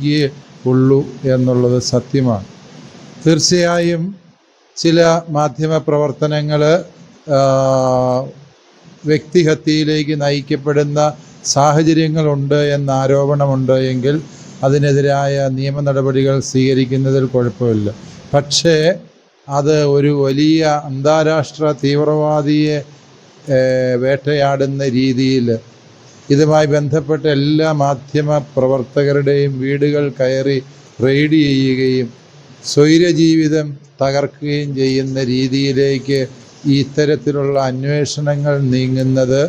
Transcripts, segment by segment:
സാധിക്കുകയുള്ളൂ എന്നുള്ളത് സത്യമാണ്. തീർച്ചയായും ചില മാധ്യമ പ്രവർത്തനങ്ങൾ വ്യക്തിഹത്യയിലേക്ക് നയിക്കപ്പെടുന്ന സാഹചര്യങ്ങളുണ്ട് എന്ന ആരോപണമുണ്ട് എങ്കിൽ അതിനെതിരായ നിയമ നടപടികൾ സ്വീകരിക്കുന്നതിൽ കുഴപ്പമില്ല. പക്ഷേ അത് ഒരു വലിയ അന്താരാഷ്ട്ര തീവ്രവാദിയെ വേട്ടയാടുന്ന രീതിയിൽ ഇതുമായി ബന്ധപ്പെട്ട എല്ലാ മാധ്യമ പ്രവർത്തകരുടെയും വീടുകൾ കയറി റെയ്ഡ് ചെയ്യുകയും സ്വൈരജീവിതം തകർക്കുകയും ചെയ്യുന്ന രീതിയിലേക്ക് ഇത്തരത്തിലുള്ള അന്വേഷണങ്ങൾ നീങ്ങുന്നത്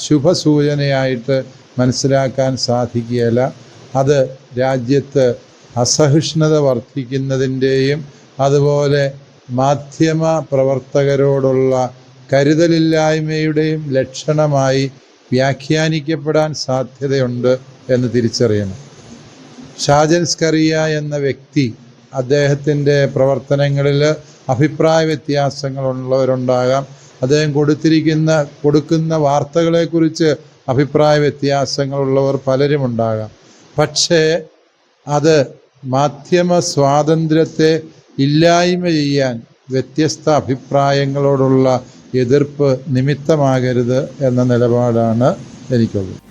ശുഭസൂചനയായിട്ട് മനസ്സിലാക്കാൻ സാധിക്കുകയില്ല. അത് രാജ്യത്ത് അസഹിഷ്ണുത വർദ്ധിക്കുന്നതിന്റെയും അതുപോലെ മാധ്യമ പ്രവർത്തകരോടുള്ള കരുതലില്ലായ്മയുടെയും ലക്ഷണമായി വ്യാഖ്യാനിക്കപ്പെടാൻ സാധ്യതയുണ്ട് എന്ന് തിരിച്ചറിയണം. ഷാജൻ സ്കറിയ എന്ന വ്യക്തി അദ്ദേഹത്തിന്റെ പ്രവർത്തനങ്ങളിൽ അഭിപ്രായ വ്യത്യാസങ്ങളുള്ളവരുണ്ടാകാം. അദ്ദേഹം കൊടുത്തിരിക്കുന്ന കൊടുക്കുന്ന വാർത്തകളെക്കുറിച്ച് അഭിപ്രായ വ്യത്യാസങ്ങളുള്ളവർ പലരും ഉണ്ടാകാം പക്ഷേ അത് മാധ്യമ സ്വാതന്ത്ര്യത്തെ ഇല്ലായ്മ ചെയ്യാൻ വ്യത്യസ്ത അഭിപ്രായങ്ങളോടുള്ള എതിർപ്പ് നിമിത്തമാകരുത് എന്ന നിലപാടാണ് എനിക്കുള്ളത്.